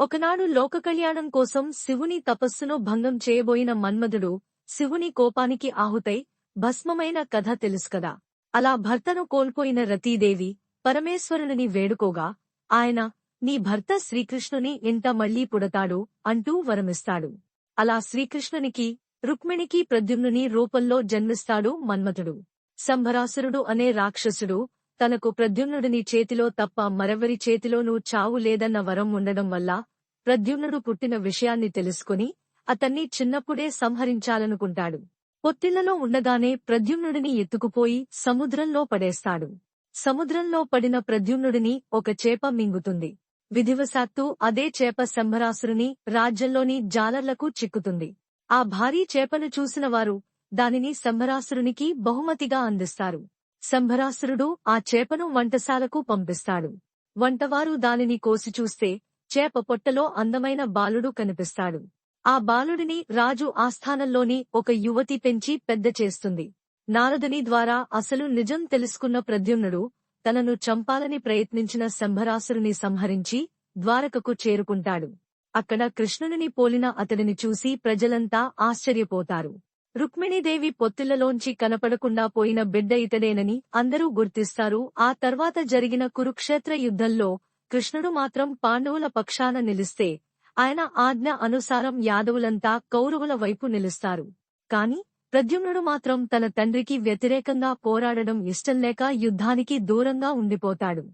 ఒకనాడు లోక కళ్యాణం కోసం శివుని తపస్సును భంగం చేయబోయిన మన్మధుడు శివుని కోపానికి ఆహుతై భస్మమైన కథ తెలుసుకదా. అలా భర్తను కోల్పోయిన రతీదేవి పరమేశ్వరుని వేడుకోగా ఆయన నీ భర్త శ్రీకృష్ణుని ఇంత మళ్ళీ పుడతాడు అంటూ వరమిస్తాడు. అలా శ్రీకృష్ణునికి రుక్మిణికి ప్రద్యుమ్నుని రూపంలో జన్మిస్తాడు మన్మథుడు సంభరాసురుడు అనే రాక్షసుడు తనకు ప్రద్యుమ్నుడిని చేతిలో తప్ప మరెవరి చేతిలోనూ చావు లేదన్న వరం ఉండడం వల్ల ప్రద్యుమ్నుడు పుట్టిన విషయాన్ని తెలుసుకుని అతన్ని చిన్నప్పుడే సంహరించాలనుకుంటాడు. పొత్తిళ్ళలో ఉండగానే ప్రద్యుమ్నుడిని ఎత్తుకుపోయి సముద్రంలో పడేస్తాడు. సముద్రంలో పడిన ప్రద్యుమ్నుడిని ఒక చేప మింగుతుంది. విధివశాత్తు అదే చేప సంభరాసురుని రాజ్యంలోని జాలర్లకు చిక్కుతుంది. ఆ భారీ చేపను చూసిన వారు దానిని సంభరాసురునికి బహుమతిగా అందిస్తారు. సంభరాసురుడు ఆ చేపను వంటశాలకు పంపిస్తాడు. వంటవారు దానిని కోసి చూస్తే చేప పొట్టలో అందమైన బాలుడు కనిపిస్తాడు. ఆ బాలుడిని రాజు ఆస్థానంలోని ఒక యువతి పెంచి పెద్ద చేస్తుంది. నారదుని ద్వారా అసలు నిజం తెలుసుకున్న ప్రద్యుమ్నుడు తనను చంపాలని ప్రయత్నించిన సంభరాసురుని సంహరించి ద్వారకకు చేరుకుంటాడు. అక్కడ కృష్ణుని పోలిన అతడిని చూసి ప్రజలంతా ఆశ్చర్యపోతారు. రుక్మిణీదేవి పొత్తిళ్ళలోంచి కనపడకుండా పోయిన బిడ్డ ఇతడేనని అందరూ గుర్తిస్తారు. ఆ తర్వాత జరిగిన కురుక్షేత్ర యుద్ధంలో కృష్ణుడు మాత్రం పాండవుల పక్షాన నిలిస్తే ఆయన ఆజ్ఞ అనుసారం యాదవులంతా కౌరవుల వైపు నిలుస్తారు. కాని ప్రద్యుమ్నుడు మాత్రం తన తండ్రికి వ్యతిరేకంగా పోరాడడం ఇష్టంలేక యుద్ధానికి దూరంగా ఉండిపోతాడు.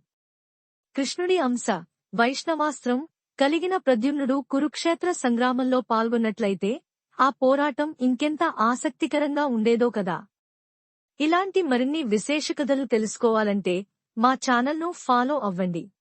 కృష్ణుడి అంశ వైష్ణవాస్త్రం కలిగిన ప్రద్యుమ్నుడు కురుక్షేత్ర సంగ్రామంలో పాల్గొన్నట్లయితే ఆ పోరాటం ఇంకెంత ఆసక్తికరంగా ఉండేదో కదా. ఇలాంటి మరిన్ని విశేష కథలు తెలుసుకోవాలంటే మా ఛానల్ను ఫాలో అవ్వండి.